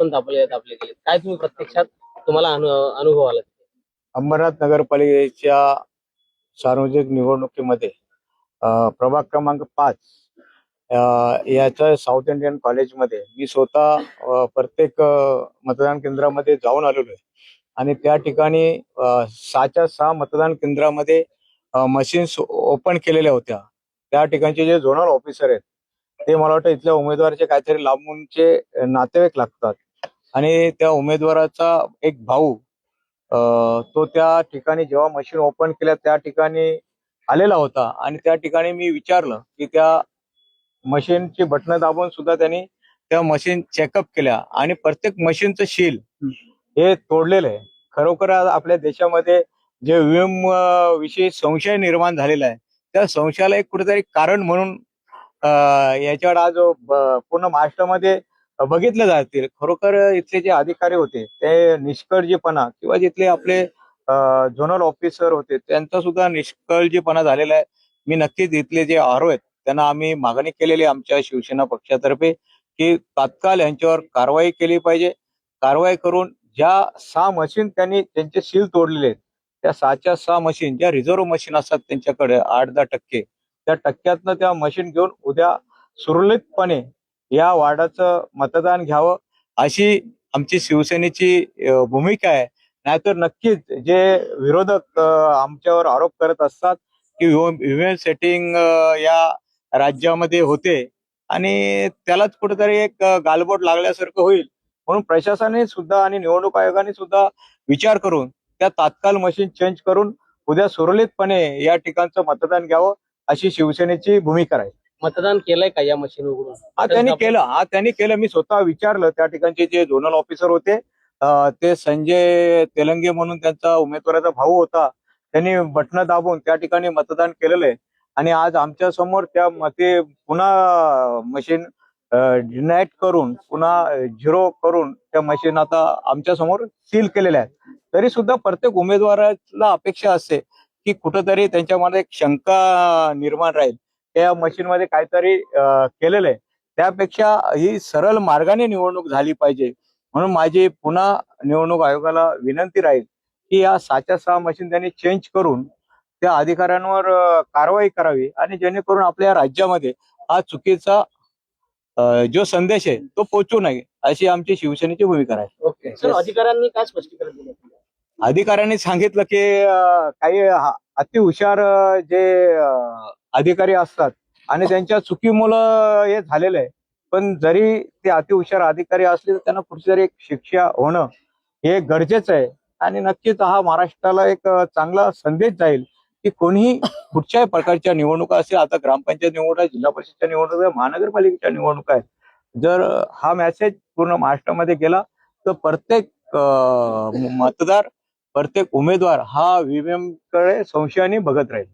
पण दाबले दाबले गेले काय तुम्ही प्रत्यक्षात तुम्हाला अनु- अनुभव आला अंबरनाथ नगरपालिकेच्या सार्वजनिक निवडणुकीमध्ये प्रभाग क्रमांक पाच याच्या साऊथ इंडियन कॉलेजमध्ये मी स्वतः प्रत्येक मतदान केंद्रामध्ये जाऊन आलेलो आहे. आणि त्या ठिकाणी सहाच्या सहा मतदान केंद्रामध्ये मशीन्स ओपन केलेल्या होत्या. त्या ठिकाणचे जे झोनल ऑफिसर आहेत ते मला वाटतं इथल्या उमेदवाराचे काहीतरी लांबूनचे नातेवाईक लागतात. आणि त्या उमेदवाराचा एक भाऊ तो त्या ठिकाणी जेव्हा मशीन ओपन केल्या त्या ठिकाणी आलेला होता. आणि त्या ठिकाणी मी विचारलं की त्या मशीनची बटणं दाबून सुद्धा त्यांनी त्या मशीन चेकअप केल्या. आणि प्रत्येक मशीनचं शील हे तोडलेलं आहे. खरोखर आज आपल्या देशामध्ये जे व्हीएम विषयी संशय निर्माण झालेला आहे त्या संशयाला एक कुठेतरी कारण म्हणून अ, याच्यावर आज पूर्ण महाराष्ट्रामध्ये बघितले जातील. खरोखर इथले जे अधिकारी होते ते निष्काळजीपणा किंवा जिथले आपले झोनल ऑफिसर होते त्यांचा सुद्धा निष्काळजीपणा झालेला आहे. मी नक्कीच इथले जे आरो आहेत त्यांना आम्ही मागणी केलेली आमच्या शिवसेना पक्षातर्फे की तात्काळ यांच्यावर कारवाई केली पाहिजे. कारवाई करून ज्या सहा मशीन त्यांनी त्यांचे सील तोडलेले आहेत त्या सहाच्या सहा मशीन ज्या रिझर्व्ह मशीन असतात त्यांच्याकडे आठ दहा टक्के त्या टक्क्यातनं त्या मशीन घेऊन उद्या सुरळीतपणे या वार्डाचं मतदान घ्यावं अशी आमची शिवसेनेची भूमिका आहे. नाहीतर नक्कीच जे विरोधक आमच्यावर आरोप करत असतात की व्हीएम सेटिंग या राज्यामध्ये होते आणि त्यालाच कुठेतरी एक गालबोट लागल्यासारखं होईल म्हणून प्रशासनाने सुद्धा आणि निवडणूक आयोगाने सुद्धा विचार करून त्या तात्काळ मशीन चेंज करून उद्या सुरळीतपणे या ठिकाणचं मतदान घ्यावं अशी शिवसेनेची भूमिका आहे मतदान केलंय का या मशीन उघडून? हा त्यांनी केलं. हा त्यांनी केलं. मी स्वतः विचारलं त्या ठिकाणचे जे झोनल ऑफिसर होते अं, ते संजय तेलंगे म्हणून त्यांचा उमेदवाराचा भाऊ होता. त्यांनी बटणं दाबून त्या ठिकाणी मतदान केलेलं आहे. आणि आज आमच्यासमोर त्या मते पुन्हा मशीन डिनाईट करून पुन्हा झिरो करून त्या मशीन आता आमच्यासमोर सील केलेल्या आहेत. तरी सुद्धा प्रत्येक उमेदवाराला अपेक्षा असते की कुठंतरी त्यांच्यामध्ये एक शंका निर्माण राहील. त्या मशीन मध्ये काहीतरी केलेलं आहे त्यापेक्षा ही सरळ मार्गाने निवडणूक झाली पाहिजे. म्हणून माझी पुन्हा निवडणूक आयोगाला विनंती राहील की या सहाच्या सहा मशीन त्यांनी चेंज करून त्या अधिकाऱ्यांवर कारवाई करावी आणि जेणेकरून आपल्या राज्यामध्ये हा चुकीचा जो संदेश आहे तो पोहोचू नये अशी आमची शिवसेनेची भूमिका आहे ओके. अधिकाऱ्यांनी काय स्पष्टीकरण दिलं? अधिकाऱ्यांनी सांगितलं की काही हा- अतिहुशार अं, जे अधिकारी असतात आणि त्यांच्या चुकीमुळं हे झालेलं आहे. पण जरी ते अतिहुशार अधिकारी असले तर त्यांना कुठेतरी एक शिक्षा होणं हे गरजेचं आहे. आणि नक्कीच हा महाराष्ट्राला एक चांगला संदेश जाईल की कोणीही कुठच्याही प्रकारच्या निवडणुका असेल आता ग्रामपंचायत निवडणूक आहे जिल्हा परिषदच्या निवडणूक आहे महानगरपालिकेच्या निवडणुका आहेत. जर हा मेसेज पूर्ण महाराष्ट्रामध्ये गेला तर प्रत्येक मतदार प्रत्येक उमेदवार हा व्हीएमकडे संशयाने बघत राहील.